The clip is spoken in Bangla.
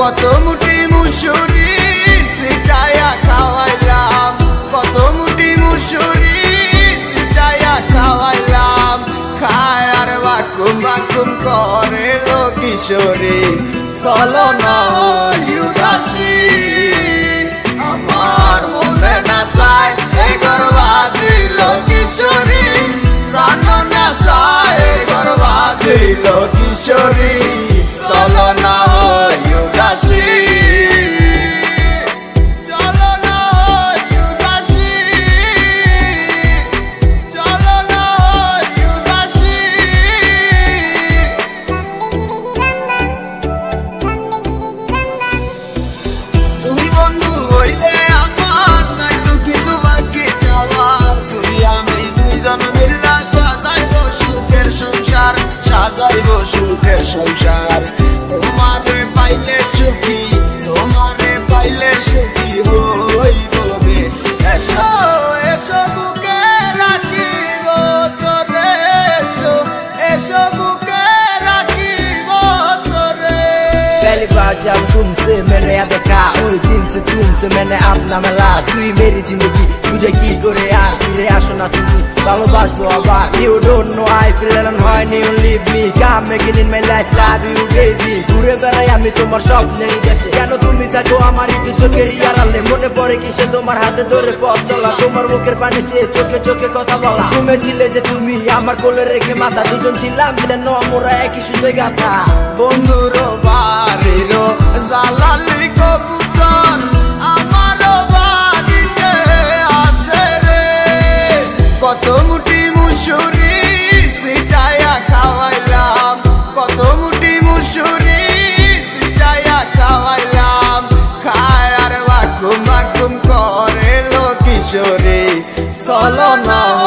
কত মুটি মুসুরি সিটায়া খাওয়াইলাম, কত মুটি মুসুরি সিটায়া খাওয়াইলাম। খায় আর বাকুম করে লো কিশোরী, চলো না উদাসী সংসার তোমারে পাইলে সুখী তোমারে পাইলে সুখী হইব রে এসো এসো বুকে রাখিব তোরে এসো এসো বুকে রাখিব তোরে पहली बार जब तुमसे मैंने याद देखा ওই দিন से तुमसे मैंने अपना मिला তুই মেরি জিন্দগি বুঝে কি করে আর ফিরে আসো না তুমি ভালোবাসবো আবার। You don't know I feel alone হয় new leave me come making in my life love you baby ঘুরে বেড়াই আমি তোমার স্বপ্নের দেশে। কেন তুমি থাকো আমার একটু চোখের আড়ালে মনে পড়ে কিসে তোমার হাতে ধরে পথ চলা? তোমার মুখের পানি চেয়ে চোখে চোখে কথা বলা। তুমি ছিলে যে তুমি, আমার কোলে রেখে মাথা দুজন ছিলাম। দিলে ন মোরা একই সুন্দর গাথা। বন্ধুর বা চলো